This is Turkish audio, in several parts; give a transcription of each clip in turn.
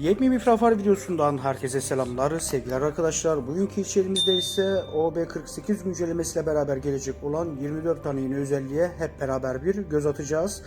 Yepyeni bir Frafar videosundan herkese selamlar, sevgiler arkadaşlar. Bugünkü içeriğimizde ise OB48 güncellemesiyle beraber gelecek olan 24 tane yeni özelliğe hep beraber bir göz atacağız.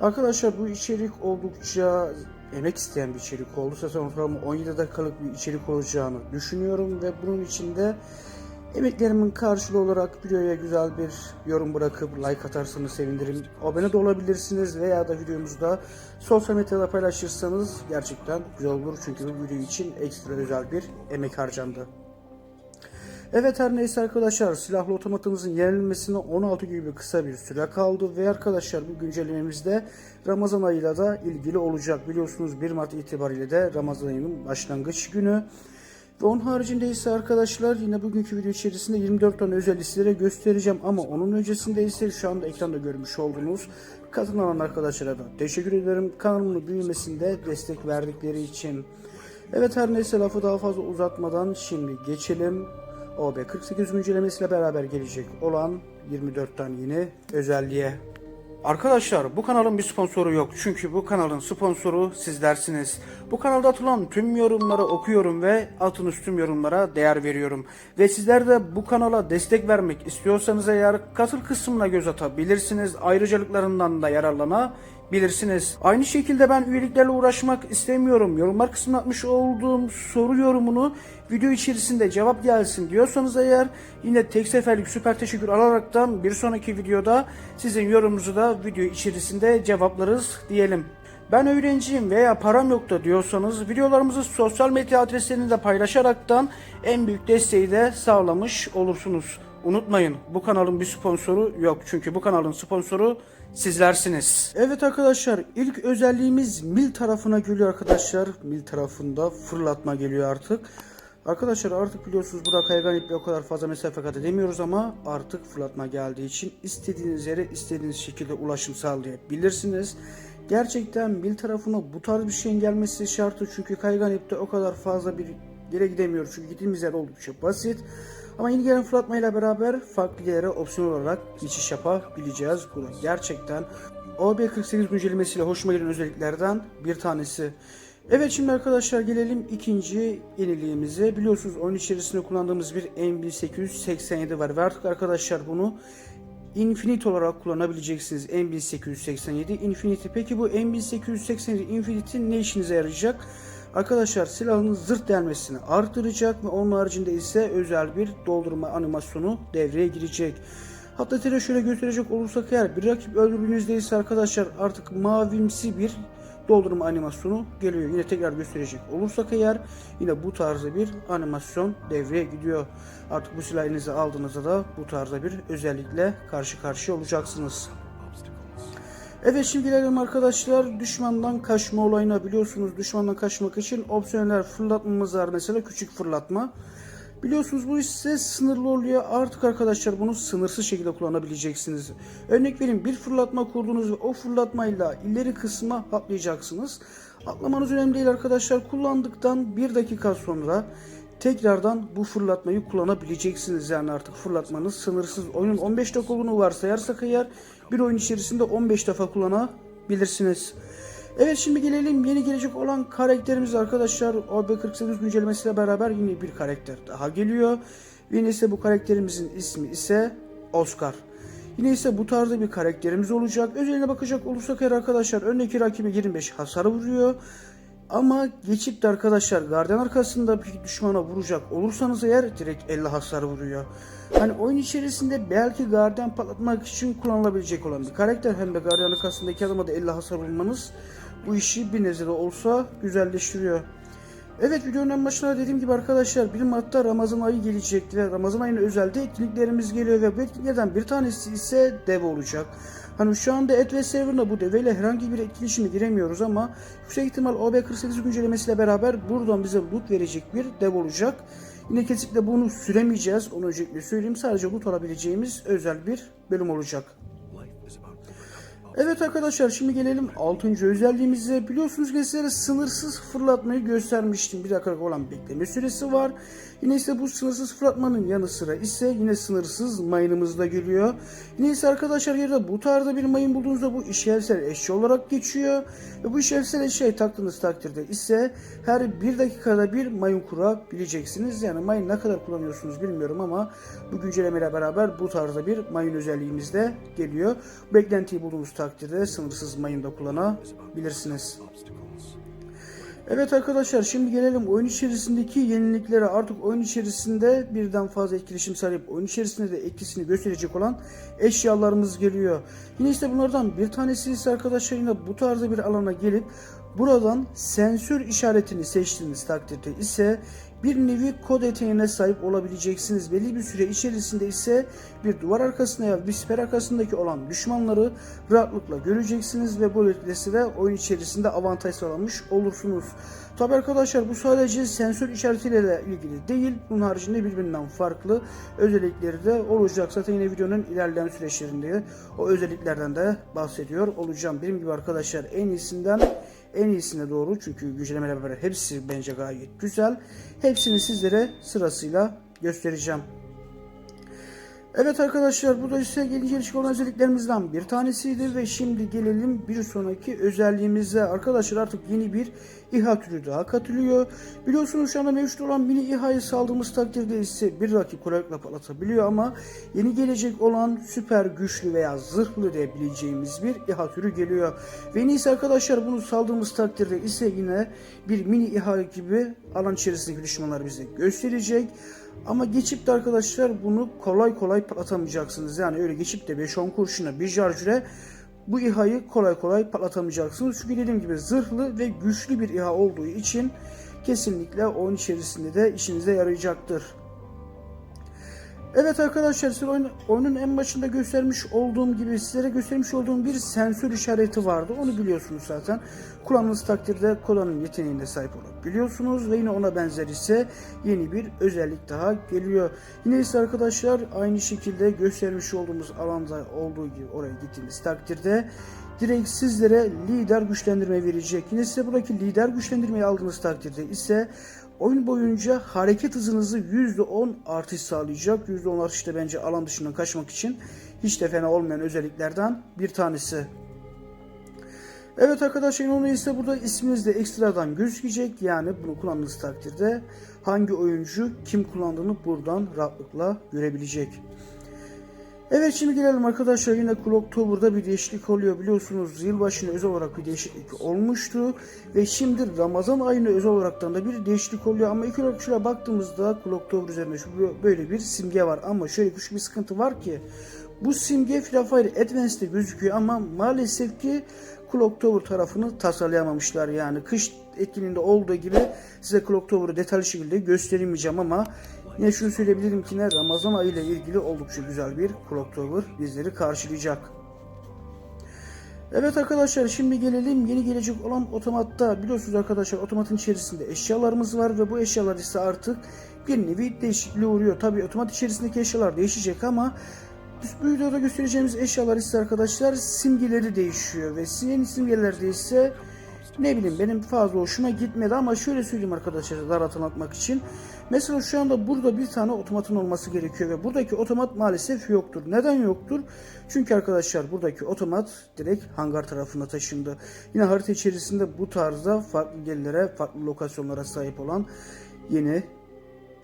Arkadaşlar bu içerik oldukça emek isteyen bir içerik oldu. Zaten ortalama 17 dakikalık bir içerik olacağını düşünüyorum ve bunun içinde Emeklerimin karşılığı olarak videoya güzel bir yorum bırakıp like atarsanız sevinirim. Abone de olabilirsiniz veya da videomuzda sosyal medyada paylaşırsanız gerçekten güzel olur. Çünkü bu video için ekstra özel bir emek harcandı. Evet her neyse arkadaşlar silahlı otomatımızın yenilmesine 16 gibi kısa bir süre kaldı ve arkadaşlar bu güncellememizde Ramazan ayıyla da ilgili olacak. Biliyorsunuz 1 Mart itibariyle de Ramazan ayının başlangıç günü. Ve onun haricinde ise arkadaşlar yine bugünkü video içerisinde 24 tane özel listelere göstereceğim ama onun öncesinde ise şu anda ekranda görmüş olduğunuz katılan arkadaşlara da teşekkür ederim. Kanalımın büyümesinde destek verdikleri için. Evet her neyse lafı daha fazla uzatmadan şimdi geçelim. OB48 güncellemesiyle beraber gelecek olan 24 tane yeni özelliğe. Arkadaşlar bu kanalın bir sponsoru yok çünkü bu kanalın sponsoru sizlersiniz. Bu kanalda atılan tüm yorumları okuyorum ve atınız tüm yorumlara değer veriyorum. Ve sizler de bu kanala destek vermek istiyorsanız eğer katıl kısmına göz atabilirsiniz. Ayrıcalıklarından da yararlanabilirsiniz. Aynı şekilde ben üyeliklerle uğraşmak istemiyorum. Yorumlar kısmına atmış olduğum soru yorumunu video içerisinde cevap gelsin diyorsanız eğer yine tek seferlik süper teşekkür alaraktan bir sonraki videoda sizin yorumunuzu da video içerisinde cevaplarız diyelim. Ben öğrenciyim veya param yok da diyorsanız videolarımızı sosyal medya adreslerinde paylaşaraktan en büyük desteği de sağlamış olursunuz. Unutmayın bu kanalın bir sponsoru yok çünkü bu kanalın sponsoru sizlersiniz. Evet arkadaşlar ilk özelliğimiz mil tarafına geliyor arkadaşlar. Mil tarafında fırlatma geliyor artık. Arkadaşlar artık biliyorsunuz burada kaygan iple o kadar fazla mesafe kat edemiyoruz ama artık fırlatma geldiği için istediğiniz yere istediğiniz şekilde ulaşım sağlayabilirsiniz. Gerçekten bil tarafına bu tarz bir şeyin gelmesi şartı çünkü kaygan ipte o kadar fazla bir yere gidemiyoruz. Çünkü gittiğimiz yer oldukça basit. Ama yeni gelen fırlatmayla beraber farklı yere opsiyon olarak geçiş yapabileceğiz. Bu da gerçekten OB48 güncellemesiyle hoşuma giden özelliklerden bir tanesi. Evet şimdi arkadaşlar gelelim ikinci yeniliğimize. Biliyorsunuz oyun içerisinde kullandığımız bir M1887 var ve artık arkadaşlar bunu Infinite olarak kullanabileceksiniz M1887 Infinity. Peki bu M1887 Infinity ne işinize yarayacak? Arkadaşlar silahın zırt delmesini artıracak ve onun haricinde ise özel bir doldurma animasyonu devreye girecek. Hatta tere şöyle gösterecek olursak eğer bir rakip öldürdüğünüzde ise arkadaşlar artık mavimsi bir doldurma animasyonu geliyor. Yine tekrar gösterecek olursak eğer yine bu tarzda bir animasyon devreye gidiyor. Artık bu silahı elinize aldığınızda da bu tarzda bir özellikle karşı karşıya olacaksınız. Evet şimdi gelelim arkadaşlar düşmandan kaçma olayına biliyorsunuz düşmandan kaçmak için opsiyonel fırlatmamız var mesela küçük fırlatma. Biliyorsunuz bu ise sınırlı oluyor. Artık arkadaşlar bunu sınırsız şekilde kullanabileceksiniz. Örnek vereyim bir fırlatma kurdunuz ve o fırlatmayla ileri kısma atlayacaksınız. Atlamanız önemli değil arkadaşlar. Kullandıktan bir dakika sonra tekrardan bu fırlatmayı kullanabileceksiniz. Yani artık fırlatmanız sınırsız. Oyunun 15 dakika olduğunu varsayarsak eğer bir oyun içerisinde 15 defa kullanabilirsiniz. Evet şimdi gelelim yeni gelecek olan karakterimiz arkadaşlar. OB48 güncellemesiyle beraber yine bir karakter daha geliyor. Yine ise bu karakterimizin ismi ise Oscar. Yine ise bu tarzda bir karakterimiz olacak. Özeline bakacak olursak eğer arkadaşlar öndeki rakibe 25 hasar vuruyor. Ama geçip de arkadaşlar gardiyan arkasında bir düşmana vuracak olursanız eğer direkt 50 hasar vuruyor. Hani oyun içerisinde belki gardiyan patlatmak için kullanılabilecek olan bir karakter hem de gardiyan arkasındaki adama da 50 hasar vurmanız bu işi bir nezle olsa güzelleştiriyor. Evet videonun en başında dediğim gibi arkadaşlar 1 Mart'ta Ramazan ayı gelecekti Ramazan ayına özelde etkinliklerimiz geliyor ve bu etkinliklerden bir tanesi ise dev olacak. Hani şu anda server'da bu deveyle herhangi bir etkileşime giremiyoruz ama yüksek ihtimal OB48 güncellemesiyle beraber buradan bize loot verecek bir dev olacak. Yine kesinlikle bunu süremeyeceğiz. Onu öncelikle söyleyeyim. Sadece loot alabileceğimiz özel bir bölüm olacak. Evet arkadaşlar şimdi gelelim 6. özelliğimize. Biliyorsunuz ki sınırsız fırlatmayı göstermiştim. Bir dakika olan bekleme süresi var. Yine ise bu sınırsız fırlatmanın yanı sıra ise yine sınırsız mayınımız da geliyor. Yine ise arkadaşlar yerde bu tarzda bir mayın bulduğunuzda bu işlevsel eşya olarak geçiyor. Ve bu işlevsel eşyayı taktığınız takdirde ise her bir dakikada bir mayın kurabileceksiniz. Yani mayın ne kadar kullanıyorsunuz bilmiyorum ama bu güncellemeyle beraber bu tarzda bir mayın özelliğimiz de geliyor. Beklentiyi bulduğunuz takdirde sınırsız mayın kullanabilirsiniz. Evet arkadaşlar şimdi gelelim oyun içerisindeki yeniliklere. Artık oyun içerisinde birden fazla etkileşim sahip oyun içerisinde de etkisini gösterecek olan eşyalarımız geliyor. Yine işte bunlardan bir tanesi ise arkadaşlar yine bu tarzda bir alana gelip buradan sensör işaretini seçtiğiniz takdirde ise bir nevi kod yeteneğine sahip olabileceksiniz. Belli bir süre içerisinde ise bir duvar arkasında ya bir siper arkasındaki olan düşmanları rahatlıkla göreceksiniz ve böylelikle de oyun içerisinde avantaj sağlamış olursunuz. Tabi arkadaşlar bu sadece sensör işaretiyle de ilgili değil. Bunun haricinde birbirinden farklı özellikleri de olacak. Zaten yine videonun ilerleyen süreçlerinde o özelliklerden de bahsediyor olacağım. Benim gibi arkadaşlar en iyisinden en iyisine doğru çünkü güncelemeler beraber hepsi bence gayet güzel. Hepsini sizlere sırasıyla göstereceğim. Evet arkadaşlar bu da ise yeni gelişik olan özelliklerimizden bir tanesiydi ve şimdi gelelim bir sonraki özelliğimize. Arkadaşlar artık yeni bir İHA türü daha katılıyor. Biliyorsunuz şu anda mevcut olan mini İHA'yı saldığımız takdirde ise bir rakip kolaylıkla patlatabiliyor ama yeni gelecek olan süper güçlü veya zırhlı diyebileceğimiz bir İHA türü geliyor. Ve en iyisi arkadaşlar bunu saldığımız takdirde ise yine bir mini İHA gibi alan içerisindeki düşmanlar bize gösterecek. Ama geçip de arkadaşlar bunu kolay kolay patlatamayacaksınız. Yani öyle geçip de 5-10 kurşuna bir şarjöre bu İHA'yı kolay kolay patlatamayacaksınız. Çünkü dediğim gibi zırhlı ve güçlü bir İHA olduğu için kesinlikle oyun içerisinde de işinize yarayacaktır. Evet arkadaşlar size oyun, oyunun en başında göstermiş olduğum gibi sizlere göstermiş olduğum bir sensör işareti vardı. Onu biliyorsunuz zaten. Kullandığınız takdirde kolanın yeteneğine sahip olabiliyorsunuz ve yine ona benzer ise yeni bir özellik daha geliyor. Yine ise arkadaşlar aynı şekilde göstermiş olduğumuz alanda olduğu gibi oraya gittiğiniz takdirde direkt sizlere lider güçlendirme verecek. Yine size buradaki lider güçlendirmeyi aldığınız takdirde ise oyun boyunca hareket hızınızı %10 artış sağlayacak. %10 artış da bence alan dışından kaçmak için hiç de fena olmayan özelliklerden bir tanesi. Evet arkadaşlar onu ise burada isminiz de ekstradan gözükecek. Yani bunu kullandığınız takdirde hangi oyuncu kim kullandığını buradan rahatlıkla görebilecek. Evet şimdi gelelim arkadaşlar. Yine Clocktober'da bir değişiklik oluyor. Biliyorsunuz yılbaşına özel olarak bir değişiklik olmuştu. Ve şimdi Ramazan ayına özel olaraktan da bir değişiklik oluyor. Ama ilk olarak şuraya baktığımızda Clocktober üzerinde böyle bir simge var. Ama şöyle küçük bir sıkıntı var ki bu simge Free Advance'de gözüküyor. Ama maalesef ki Clocktober tarafını tasarlayamamışlar. Yani kış etkinliğinde olduğu gibi size Clocktober'ı detaylı şekilde gösteremeyeceğim ama Yine şunu söyleyebilirim ki ne Ramazan ayı ile ilgili oldukça güzel bir Clocktober bizleri karşılayacak. Evet arkadaşlar şimdi gelelim yeni gelecek olan otomatta. Biliyorsunuz arkadaşlar otomatın içerisinde eşyalarımız var ve bu eşyalar ise artık bir nevi değişikliğe uğruyor. Tabi otomat içerisindeki eşyalar değişecek ama bu videoda göstereceğimiz eşyalar ise arkadaşlar simgeleri değişiyor ve yeni simgeler ise ne bileyim benim fazla hoşuma gitmedi ama şöyle söyleyeyim arkadaşlar rahat anlatmak için. Mesela şu anda burada bir tane otomatın olması gerekiyor ve buradaki otomat maalesef yoktur. Neden yoktur? Çünkü arkadaşlar buradaki otomat direkt hangar tarafına taşındı. Yine harita içerisinde bu tarzda farklı yerlere, farklı lokasyonlara sahip olan yeni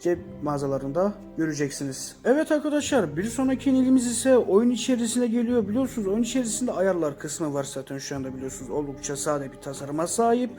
cep mağazalarında göreceksiniz. Evet arkadaşlar bir sonraki yeniliğimiz ise oyun içerisine geliyor. Biliyorsunuz oyun içerisinde ayarlar kısmı var zaten şu anda biliyorsunuz. Oldukça sade bir tasarıma sahip.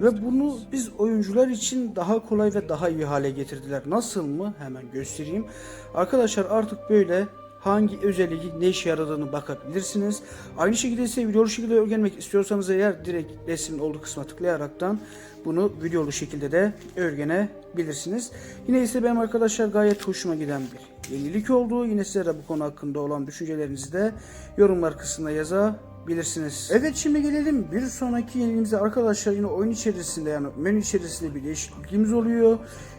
Ve bunu biz oyuncular için daha kolay ve daha iyi hale getirdiler. Nasıl mı? Hemen göstereyim. Arkadaşlar artık böyle hangi özelliği ne işe yaradığını bakabilirsiniz. Aynı şekilde ise videolu şekilde öğrenmek istiyorsanız eğer direkt resmin olduğu kısma tıklayaraktan bunu videolu şekilde de öğrenebilirsiniz. Yine ise benim arkadaşlar gayet hoşuma giden bir yenilik oldu. Yine sizlere bu konu hakkında olan düşüncelerinizi de yorumlar kısmına yazabilirsiniz bilirsiniz. Evet şimdi gelelim bir sonraki yeniliğimize arkadaşlar yine oyun içerisinde yani menü içerisinde bir değişikliğimiz oluyor.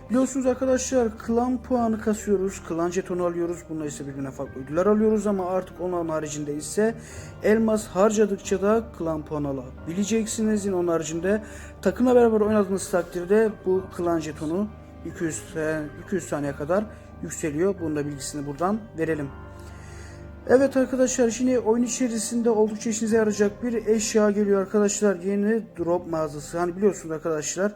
Biliyorsunuz arkadaşlar klan puanı kasıyoruz, klan jetonu alıyoruz. Bununla ise birbirine farklı ödüller alıyoruz ama artık onun haricinde ise elmas harcadıkça da klan puanı alabileceksiniz. Yine onun haricinde takımla beraber oynadığınız takdirde bu klan jetonu 200, e, 200 saniye kadar yükseliyor. Bunun da bilgisini buradan verelim. Evet arkadaşlar şimdi oyun içerisinde oldukça işinize yarayacak bir eşya geliyor arkadaşlar. Yeni drop mağazası. Hani biliyorsunuz arkadaşlar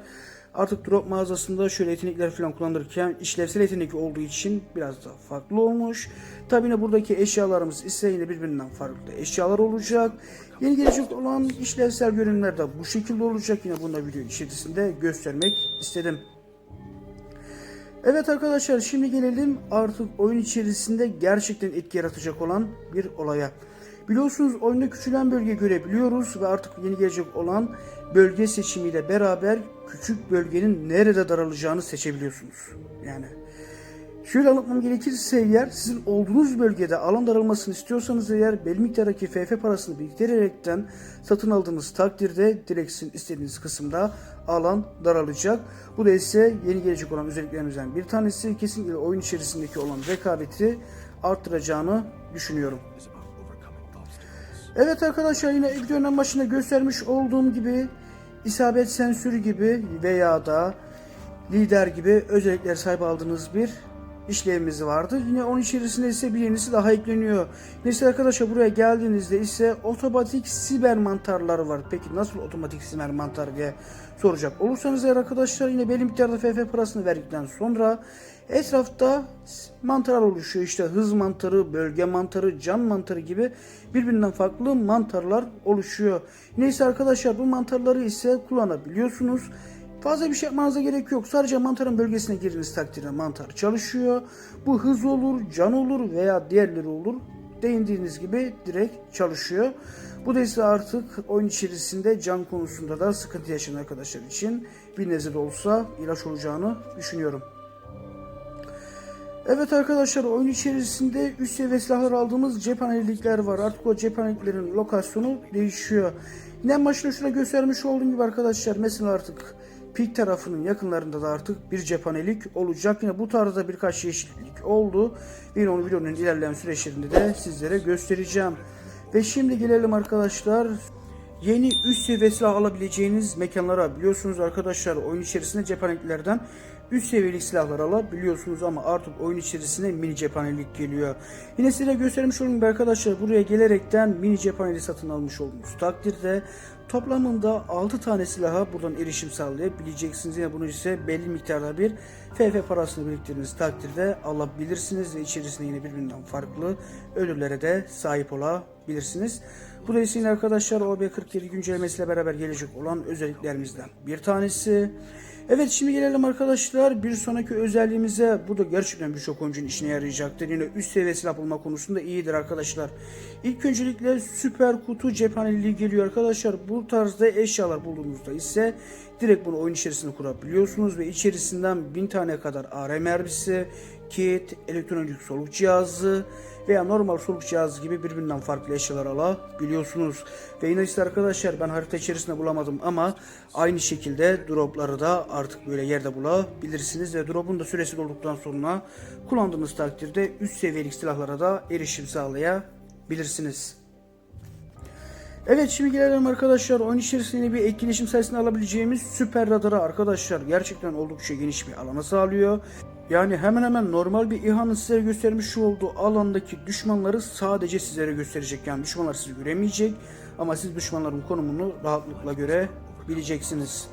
artık drop mağazasında şöyle yetenekler falan kullanırken işlevsel yetenek olduğu için biraz daha farklı olmuş. Tabi yine buradaki eşyalarımız ise yine birbirinden farklı eşyalar olacak. Yeni gelecek olan işlevsel görünümler de bu şekilde olacak. Yine bunu da video içerisinde göstermek istedim. Evet arkadaşlar şimdi gelelim artık oyun içerisinde gerçekten etki yaratacak olan bir olaya. Biliyorsunuz oyunda küçülen bölge görebiliyoruz ve artık yeni gelecek olan bölge seçimiyle beraber küçük bölgenin nerede daralacağını seçebiliyorsunuz. Yani Şöyle anlatmam gerekirse eğer sizin olduğunuz bölgede alan daralmasını istiyorsanız eğer belli miktardaki FF parasını biriktirerekten satın aldığınız takdirde direkt sizin istediğiniz kısımda alan daralacak. Bu da ise yeni gelecek olan özelliklerimizden bir tanesi kesinlikle oyun içerisindeki olan rekabeti arttıracağını düşünüyorum. Evet arkadaşlar yine videonun başında göstermiş olduğum gibi isabet sensörü gibi veya da lider gibi özellikler sahip aldığınız bir işlevimiz vardı. Yine onun içerisinde ise bir yenisi daha ekleniyor. Mesela arkadaşlar buraya geldiğinizde ise otomatik siber mantarlar var. Peki nasıl otomatik siber mantar diye soracak olursanız eğer arkadaşlar yine belli miktarda FF parasını verdikten sonra etrafta mantarlar oluşuyor. İşte hız mantarı, bölge mantarı, can mantarı gibi birbirinden farklı mantarlar oluşuyor. Neyse arkadaşlar bu mantarları ise kullanabiliyorsunuz. Fazla bir şey yapmanıza gerek yok. Sadece mantarın bölgesine girdiğiniz takdirde mantar çalışıyor. Bu hız olur, can olur veya diğerleri olur. Değindiğiniz gibi direkt çalışıyor. Bu da ise artık oyun içerisinde can konusunda da sıkıntı yaşayan arkadaşlar için bir de olsa ilaç olacağını düşünüyorum. Evet arkadaşlar oyun içerisinde üst seviye silahlar aldığımız cephanelikler var. Artık o cephaneliklerin lokasyonu değişiyor. Yine başta şurada göstermiş olduğum gibi arkadaşlar mesela artık pik tarafının yakınlarında da artık bir cephanelik olacak. Yine bu tarzda birkaç yeşillik oldu. Yine onu videonun ilerleyen süreçlerinde de sizlere göstereceğim. Ve şimdi gelelim arkadaşlar Yeni üst seviye silah alabileceğiniz mekanlara biliyorsunuz arkadaşlar oyun içerisinde cephaneliklerden üst seviyelik silahlar alabiliyorsunuz ama artık oyun içerisine mini cephanelik geliyor. Yine size göstermiş olduğum arkadaşlar buraya gelerekten mini cephaneli satın almış olduğunuz takdirde toplamında 6 tane silaha buradan erişim sağlayabileceksiniz. Yine bunu ise belli miktarda bir FF parasını biriktirdiğiniz takdirde alabilirsiniz ve içerisinde yine birbirinden farklı ödüllere de sahip olabilirsiniz. Bu yine arkadaşlar OB47 güncellemesiyle beraber gelecek olan özelliklerimizden bir tanesi. Evet şimdi gelelim arkadaşlar bir sonraki özelliğimize. Bu da gerçekten birçok oyuncunun işine yarayacaktır. Yine üst seviye silah bulma konusunda iyidir arkadaşlar. İlk öncelikle süper kutu cephaneliği geliyor arkadaşlar. Bu tarzda eşyalar bulduğunuzda ise direkt bunu oyun içerisinde kurabiliyorsunuz ve içerisinden 1000 tane kadar AR mermisi, kit, elektronik soluk cihazı veya normal soluk cihazı gibi birbirinden farklı eşyalar alabiliyorsunuz. Ve yine işte arkadaşlar ben harita içerisinde bulamadım ama aynı şekilde dropları da artık böyle yerde bulabilirsiniz ve drop'un da süresi dolduktan sonra kullandığınız takdirde üst seviyelik silahlara da erişim sağlayabilirsiniz. Evet şimdi gelelim arkadaşlar oyun içerisinde bir etkileşim sayesinde alabileceğimiz süper radara arkadaşlar gerçekten oldukça geniş bir alana sağlıyor. Yani hemen hemen normal bir İHA'nın size göstermiş olduğu alandaki düşmanları sadece sizlere gösterecek. Yani düşmanlar sizi göremeyecek ama siz düşmanların konumunu rahatlıkla görebileceksiniz.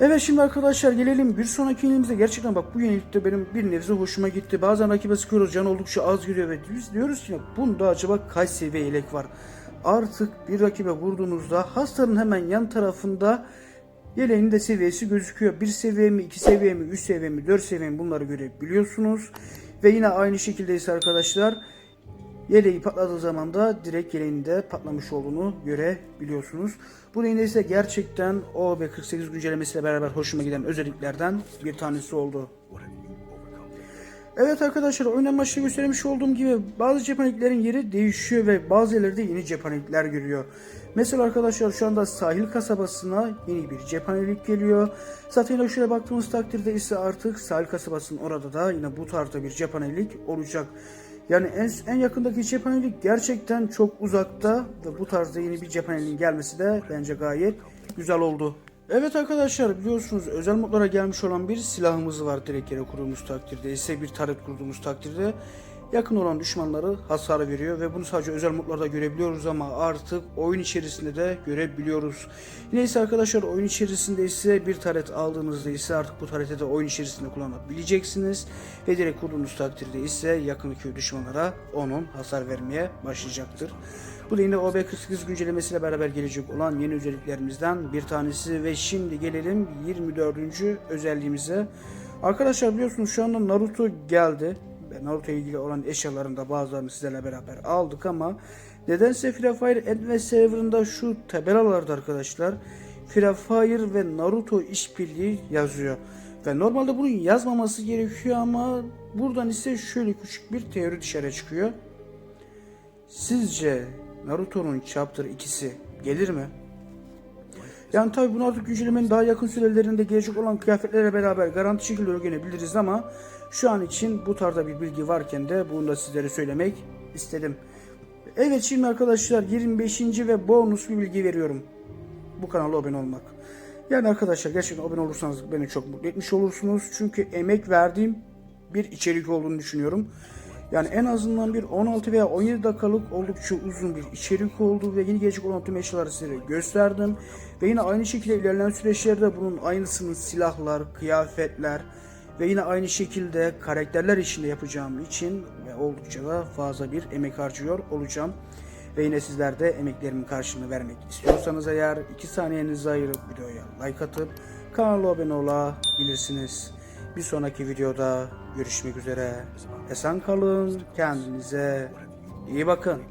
Evet şimdi arkadaşlar gelelim bir sonraki yeniliğimize. Gerçekten bak bu yenilikte benim bir nebze hoşuma gitti. Bazen rakibe sıkıyoruz can oldukça az gidiyor ve biz diyoruz ki bunda acaba kaç seviye yelek var? Artık bir rakibe vurduğunuzda hastanın hemen yan tarafında Yeleğinin de seviyesi gözüküyor. Bir seviye mi, iki seviye mi, üç seviye mi, dört seviye mi bunları görebiliyorsunuz. Ve yine aynı şekilde arkadaşlar yeleği patladığı zaman da direkt yeleğinde patlamış olduğunu görebiliyorsunuz. Bu yine ise gerçekten OB48 güncellemesiyle beraber hoşuma giden özelliklerden bir tanesi oldu. Evet arkadaşlar oyun başta göstermiş olduğum gibi bazı cephaneliklerin yeri değişiyor ve bazı yerlerde yeni cephanelikler geliyor. Mesela arkadaşlar şu anda sahil kasabasına yeni bir cephanelik geliyor. Zaten şöyle baktığımız takdirde ise artık sahil kasabasının orada da yine bu tarzda bir cephanelik olacak. Yani en, en yakındaki cephanelik gerçekten çok uzakta ve bu tarzda yeni bir cephaneliğin gelmesi de bence gayet güzel oldu. Evet arkadaşlar biliyorsunuz özel modlara gelmiş olan bir silahımız var direkt yere kurduğumuz takdirde ise bir taret kurduğumuz takdirde yakın olan düşmanları hasar veriyor ve bunu sadece özel modlarda görebiliyoruz ama artık oyun içerisinde de görebiliyoruz. Neyse arkadaşlar oyun içerisinde ise bir taret aldığınızda ise artık bu tareti de oyun içerisinde kullanabileceksiniz ve direkt kurduğunuz takdirde ise yakındaki düşmanlara onun hasar vermeye başlayacaktır. Bu da yine OB48 güncellemesiyle beraber gelecek olan yeni özelliklerimizden bir tanesi ve şimdi gelelim 24. özelliğimize. Arkadaşlar biliyorsunuz şu anda Naruto geldi. Naruto ile ilgili olan eşyaların da bazılarını sizlerle beraber aldık ama nedense Free Fire ve Server'ında şu tabelalarda arkadaşlar Free Fire ve Naruto işbirliği yazıyor. Ve normalde bunun yazmaması gerekiyor ama buradan ise şöyle küçük bir teori dışarı çıkıyor. Sizce Naruto'nun Chapter 2'si gelir mi? Yani tabi bunu artık güncellemenin daha yakın sürelerinde gelecek olan kıyafetlerle beraber garanti şekilde öğrenebiliriz ama şu an için bu tarzda bir bilgi varken de bunu da sizlere söylemek istedim. Evet şimdi arkadaşlar 25. ve bonus bir bilgi veriyorum. Bu kanala abone olmak. Yani arkadaşlar gerçekten abone olursanız beni çok mutlu etmiş olursunuz. Çünkü emek verdiğim bir içerik olduğunu düşünüyorum. Yani en azından bir 16 veya 17 dakikalık oldukça uzun bir içerik oldu ve yeni gelecek olan tüm eşyaları size gösterdim. Ve yine aynı şekilde ilerleyen süreçlerde bunun aynısını silahlar, kıyafetler ve yine aynı şekilde karakterler içinde yapacağım için ve oldukça da fazla bir emek harcıyor olacağım. Ve yine sizler de emeklerimin karşılığını vermek istiyorsanız eğer 2 saniyenizi ayırıp videoya like atıp kanala abone olabilirsiniz. Bir sonraki videoda görüşmek üzere. Esen kalın, kendinize iyi bakın.